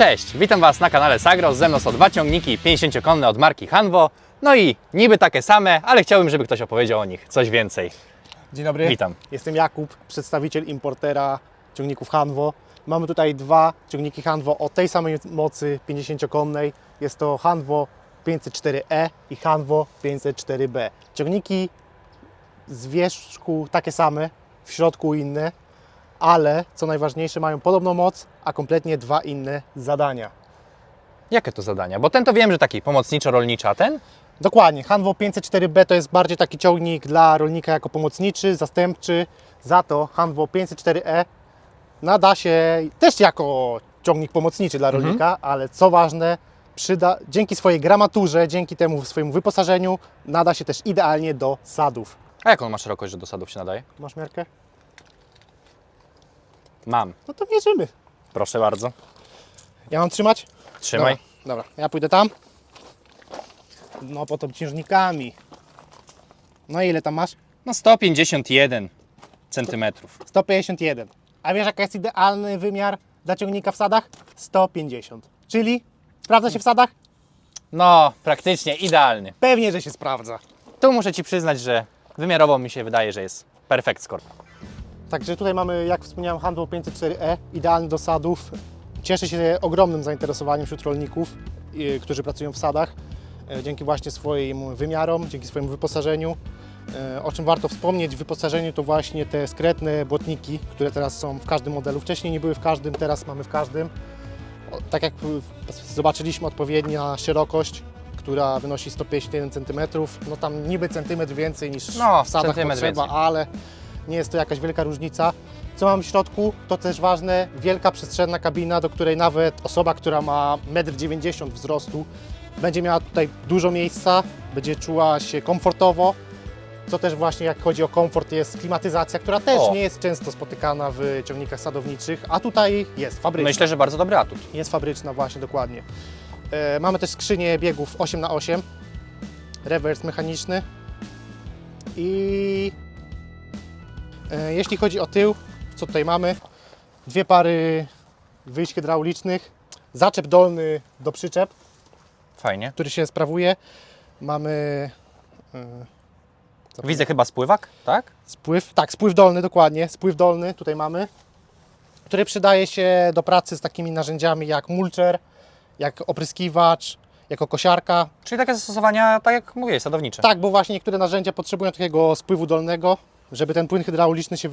Cześć, witam Was na kanale Sagro. Ze mną są dwa ciągniki 50-konne od marki Hanwo. No i niby takie same, ale chciałbym, żeby ktoś opowiedział o nich coś więcej. Dzień dobry. Witam. Jestem Jakub, przedstawiciel importera ciągników Hanwo. Mamy tutaj dwa ciągniki Hanwo o tej samej mocy 50-konnej. Jest to Hanwo 504E i Hanwo 504B. Ciągniki z wierzchu takie same, w środku inne, ale co najważniejsze mają podobną moc, a kompletnie dwa inne zadania. Jakie to zadania? Bo ten to wiem, że taki pomocniczo-rolniczy, a ten? Dokładnie. Hanwo 504B to jest bardziej taki ciągnik dla rolnika jako pomocniczy, zastępczy. Za to Hanwo 504E nada się też jako ciągnik pomocniczy dla rolnika, ale co ważne, przyda, dzięki swojej gramaturze, dzięki temu swojemu wyposażeniu nada się też idealnie do sadów. A jaką on ma szerokość, że do sadów się nadaje? Masz miarkę? Mam. No to mierzymy. Proszę bardzo. Ja mam trzymać? Trzymaj. Dobra, dobra. ja pójdę tam. No po to ciężnikami. No ile tam masz? No 151 centymetrów. 151. A wiesz jaka jest idealny wymiar dla ciągnika w sadach? 150. Czyli sprawdza się w sadach? No, praktycznie idealny. Pewnie, że się sprawdza. Tu muszę Ci przyznać, że wymiarowo mi się wydaje, że jest perfekt score. Także tutaj mamy, jak wspomniałem, Handło 504E, idealny do sadów. Cieszy się ogromnym zainteresowaniem wśród rolników, yy, którzy pracują w sadach, yy, dzięki właśnie swoim wymiarom, dzięki swojemu wyposażeniu. Yy, O czym warto wspomnieć w wyposażeniu to właśnie te skretne błotniki, które teraz są w każdym modelu. Wcześniej nie były w każdym, teraz mamy w każdym. Tak jak y, zobaczyliśmy, odpowiednia szerokość, która wynosi 151 cm. No tam niby centymetr więcej niż No, w sadach potrzeba, więcej. ale nie jest to jakaś wielka różnica. Co mam w środku, to też ważne, wielka przestrzenna kabina, do której nawet osoba, która ma 1,90 m wzrostu, będzie miała tutaj dużo miejsca, będzie czuła się komfortowo. Co też właśnie jak chodzi o komfort jest klimatyzacja, która też O. nie jest często spotykana w ciągnikach sadowniczych, a tutaj jest fabryczna. Myślę, że bardzo dobry atut. Jest fabryczna właśnie, dokładnie. E, mamy też skrzynię biegów 8x8, rewers mechaniczny i jeśli chodzi o tył, co tutaj mamy? Dwie pary wyjść hydraulicznych, zaczep dolny do przyczep, Fajnie. który się sprawuje. Mamy e, Widzę chyba spływak, tak? Spływ, tak, spływ dolny, dokładnie, spływ dolny tutaj mamy, który przydaje się do pracy z takimi narzędziami jak mulcher, jak opryskiwacz, jako kosiarka. Czyli takie zastosowania, tak jak mówię, sadownicze. Tak, bo właśnie niektóre narzędzia potrzebują takiego spływu dolnego, żeby ten płyn hydrauliczny się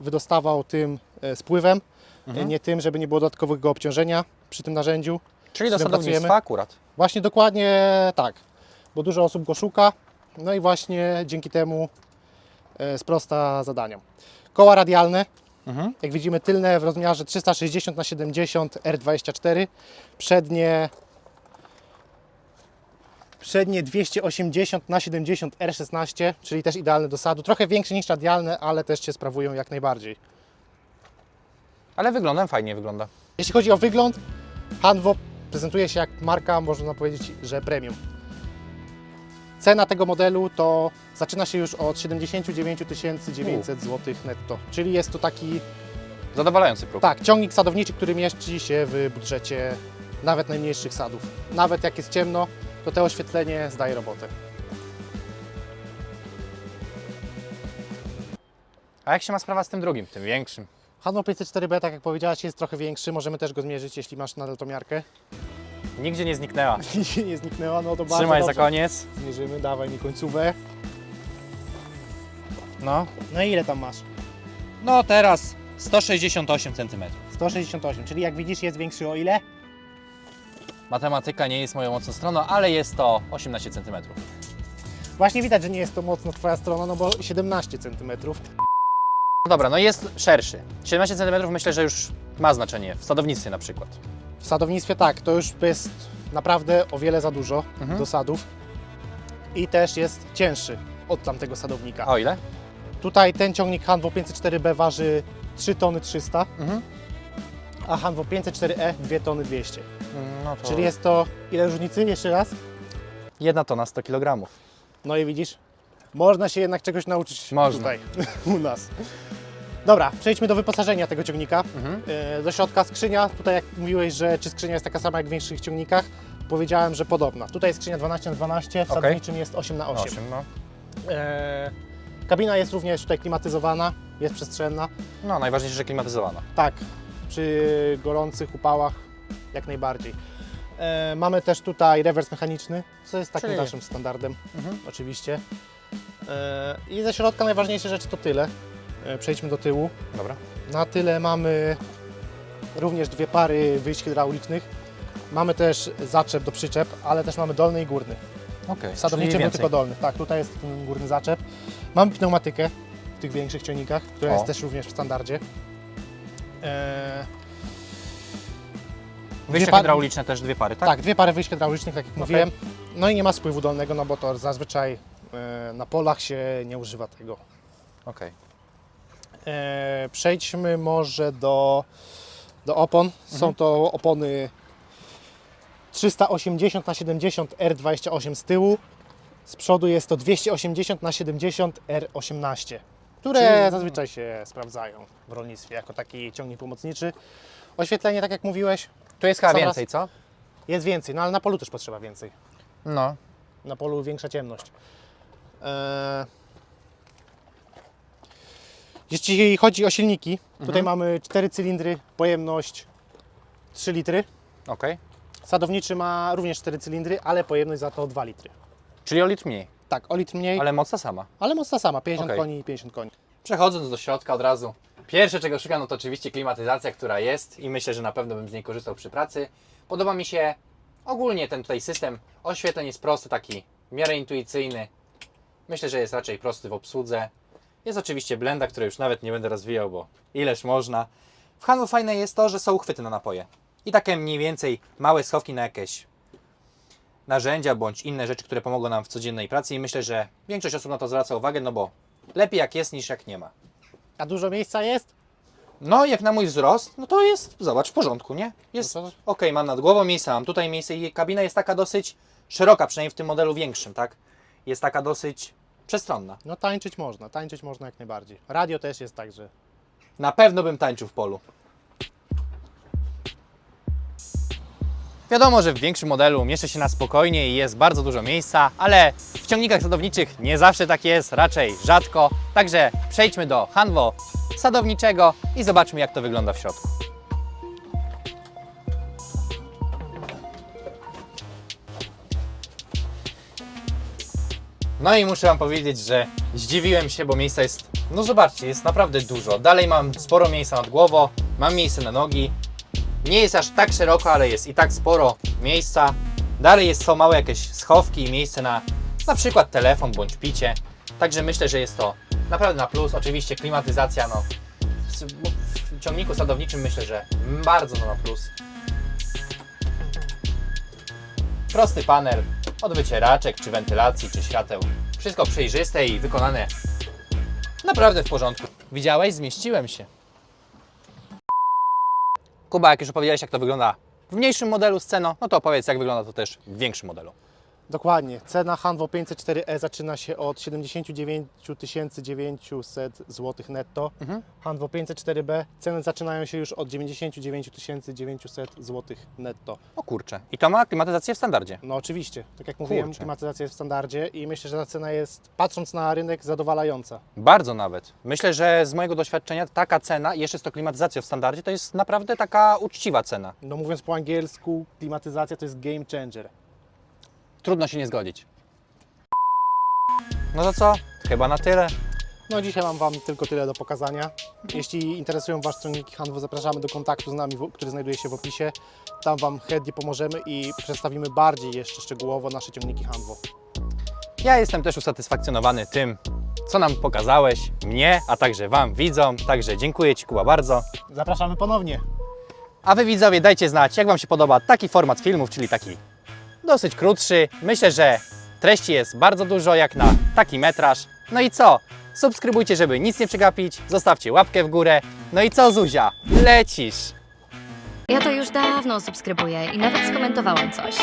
wydostawał tym e, spływem, e, nie tym, żeby nie było dodatkowego obciążenia przy tym narzędziu. Czyli do sadownictwa akurat. Właśnie dokładnie tak, bo dużo osób go szuka, no i właśnie dzięki temu e, sprosta zadaniom. Koła radialne, Mhm. jak widzimy tylne w rozmiarze 360 na 70 R24, przednie przednie 280 na 70 R16, czyli też idealne do sadu, trochę większe niż radialne, ale też się sprawują jak najbardziej. Ale wyglądem fajnie wygląda. Jeśli chodzi o wygląd, Hanwo prezentuje się jak marka, można powiedzieć, że premium. Cena tego modelu to zaczyna się już od 79 900 zł netto, czyli jest to taki Zadowalający próg. tak, ciągnik sadowniczy, który mieści się w budżecie nawet najmniejszych sadów. Nawet jak jest ciemno, to to oświetlenie zdaje robotę. A jak się ma sprawa z tym drugim, tym większym? Hanwo 504B, tak jak powiedziałaś, jest trochę większy, możemy też go zmierzyć, jeśli masz nadal tą miarkę. Nigdzie nie zniknęła. Jeśli nie zniknęła, no to bardzo Trzymaj za koniec. Zmierzymy, dawaj mi końcówę. No. No i ile tam masz? No teraz 168 cm. 168, czyli jak widzisz jest większy o ile? Matematyka nie jest moją mocną stroną, ale jest to 18 cm. Właśnie widać, że nie jest to mocno Twoja strona, no bo 17 cm. No dobra, no jest szerszy. 17 cm myślę, że już ma znaczenie w sadownictwie na przykład. W sadownictwie tak, to już jest naprawdę o wiele za dużo Mhm. do sadów. I też jest cięższy od tamtego sadownika. O ile? Tutaj ten ciągnik Hanwo 504B waży 3 tony 300, Mhm. A Hanwo 504E 2 tony 200. No to Czyli jest to ile różnicy? Jeszcze raz. jedna tona 100 kg. No i widzisz, można się jednak czegoś nauczyć Można. tutaj, u nas. Dobra, przejdźmy do wyposażenia tego ciągnika. Mhm. E, Do środka skrzynia, tutaj jak mówiłeś, że czy skrzynia jest taka sama jak w większych ciągnikach, powiedziałem, że podobna. Tutaj jest skrzynia 12 na 12 w Okej. sadowniczym jest 8 na 8 8, no. E, kabina jest również tutaj klimatyzowana, jest przestrzenna. no, najważniejsze, że klimatyzowana. Tak, przy gorących upałach jak najbardziej. E, mamy też tutaj rewers mechaniczny, co jest takim Czyli- naszym standardem, Mhm. oczywiście. E, I ze środka najważniejsze rzeczy to tyle. E, przejdźmy do tyłu. Dobra. Na tyle mamy również dwie pary wyjść hydraulicznych. Mamy też zaczep do przyczep, ale też mamy dolny i górny. Okej. W sadowniczym był tylko dolny. Tak, tutaj jest górny zaczep. Mamy pneumatykę w tych większych ciągnikach, która O. jest też również w standardzie. Pary- hydrauliczne też dwie pary, tak? tak? dwie pary wyjść hydraulicznych, tak jak mówiłem. No i nie ma spływu dolnego, no bo to zazwyczaj e, na polach się nie używa tego. Okej. E, przejdźmy może do, do opon. Są to opony 380 na 70 R28 z tyłu. Z przodu jest to 280 na 70 R18, które Czyli- zazwyczaj się sprawdzają w rolnictwie jako taki ciągnik pomocniczy. Oświetlenie, tak jak mówiłeś, Tu jest chyba Sam raz- więcej, co? jest więcej, no ale na polu też potrzeba więcej. No. Na polu większa ciemność. Eee... Jeśli chodzi o silniki, tutaj mamy 4 cylindry, pojemność 3 litry. Okej. Sadowniczy ma również 4 cylindry, ale pojemność za to 2 litry. Czyli o litr mniej, Tak, o litr mniej, ale, ale moc ta sama. moc ta sama, 50 Okej. koni i 50 koni. Przechodząc do środka od razu. Pierwsze, czego szukam, no to oczywiście klimatyzacja, która jest i myślę, że na pewno bym z niej korzystał przy pracy. Podoba mi się ogólnie ten tutaj system oświetleń jest prosty, taki w miarę intuicyjny. Myślę, że jest raczej prosty w obsłudze. Jest oczywiście blenda, której już nawet nie będę rozwijał, bo ileż można. W handlu fajne jest to, że są uchwyty na napoje. I takie mniej więcej małe schowki na jakieś narzędzia bądź inne rzeczy, które pomogą nam w codziennej pracy i myślę, że większość osób na to zwraca uwagę, no bo lepiej jak jest niż jak nie ma. A dużo miejsca jest? No, jak na mój wzrost, no to jest, zobacz, w porządku, nie? Jest, No to- mam nad głową miejsce, mam tutaj miejsce i kabina jest taka dosyć szeroka, przynajmniej w tym modelu większym, tak? Jest taka dosyć przestronna. No tańczyć można, tańczyć można jak najbardziej. Radio też jest tak, że Na pewno bym tańczył w polu. Wiadomo, że w większym modelu mieszczę się na spokojnie i jest bardzo dużo miejsca, ale w ciągnikach sadowniczych nie zawsze tak jest, raczej rzadko. Także przejdźmy do Hanwo sadowniczego i zobaczmy jak to wygląda w środku. No i muszę Wam powiedzieć, że zdziwiłem się, bo miejsca jest, no zobaczcie, jest naprawdę dużo. Dalej mam sporo miejsca nad głową, mam miejsce na nogi. Nie jest aż tak szeroko, ale jest i tak sporo miejsca. Dalej jest, są małe jakieś schowki i miejsce na na przykład telefon bądź picie. Także myślę, że jest to naprawdę na plus. Oczywiście klimatyzacja, no w ciągniku sadowniczym myślę, że bardzo no na plus. Prosty panel od wycieraczek, czy wentylacji, czy świateł. Wszystko przejrzyste i wykonane naprawdę w porządku. Widziałeś? Zmieściłem się. Kuba, jak już opowiedziałeś, jak to wygląda w mniejszym modelu sceno, no to opowiedz, jak wygląda to też w większym modelu. Dokładnie. Cena Hanwo 504e zaczyna się od 79 900 zł netto. Mhm. Hanwo 504b ceny zaczynają się już od 99 900 zł netto. O kurczę. I to ma klimatyzację w standardzie. No oczywiście, tak jak mówiłem, Kurczę. klimatyzacja jest w standardzie i myślę, że ta cena jest, patrząc na rynek, zadowalająca. Bardzo nawet. Myślę, że z mojego doświadczenia taka cena, jeszcze z to klimatyzacją w standardzie, to jest naprawdę taka uczciwa cena. No mówiąc po angielsku, klimatyzacja to jest game changer. Trudno się nie zgodzić. No to co? Chyba na tyle. No dzisiaj mam Wam tylko tyle do pokazania. Jeśli interesują Was ciągniki Hanwo, zapraszamy do kontaktu z nami, który znajduje się w opisie. Tam Wam chętnie pomożemy i przedstawimy bardziej jeszcze szczegółowo nasze ciągniki Hanwo. Ja jestem też usatysfakcjonowany tym, co nam pokazałeś, mnie, a także Wam, widzom. Także dziękuję Ci, Kuba, bardzo. Zapraszamy ponownie. A Wy, widzowie, dajcie znać, jak Wam się podoba taki format filmów, czyli taki dosyć krótszy. Myślę, że treści jest bardzo dużo, jak na taki metraż. No i co? Subskrybujcie, żeby nic nie przegapić, zostawcie łapkę w górę. No i co, Zuzia? Lecisz! Ja to już dawno subskrybuję i nawet skomentowałam coś.